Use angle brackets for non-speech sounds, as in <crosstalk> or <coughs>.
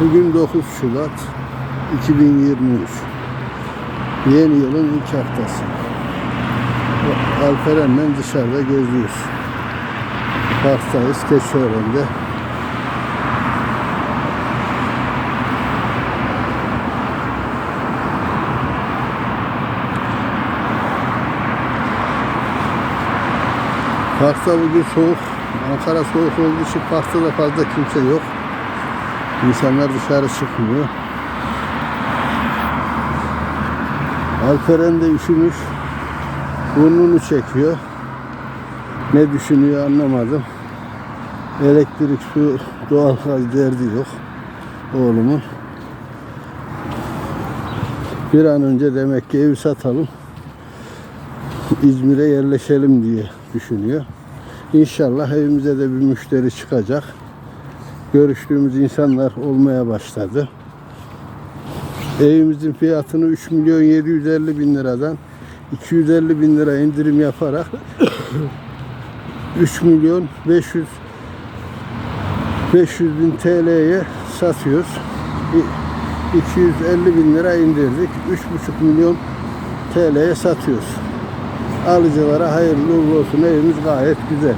Bugün 9 Şubat 2023. Yeni yılın ilk haftası. Alperen'le dışarıda geziyoruz. Parktayız, Keçiören'de. Parkta bugün soğuk. Ankara soğuk olduğu için parkta da fazla kimse yok. İnsanlar dışarı çıkmıyor. Alperen de üşümüş. Burnunu çekiyor. Ne düşünüyor anlamadım. Elektrik, su, doğalgaz derdi yok oğlumun. Bir an önce demek ki evi satalım. İzmir'e yerleşelim diye düşünüyor. İnşallah evimize de bir müşteri çıkacak. Görüştüğümüz insanlar olmaya başladı. Evimizin fiyatını 3 milyon 750 bin liradan 250 bin lira indirim yaparak <coughs> 3 milyon 500 500 bin TL'ye satıyoruz. İ- 250 bin lira indirdik. 3,5 milyon TL'ye satıyoruz. Alıcılara hayırlı uğurlu olsun. Evimiz gayet güzel.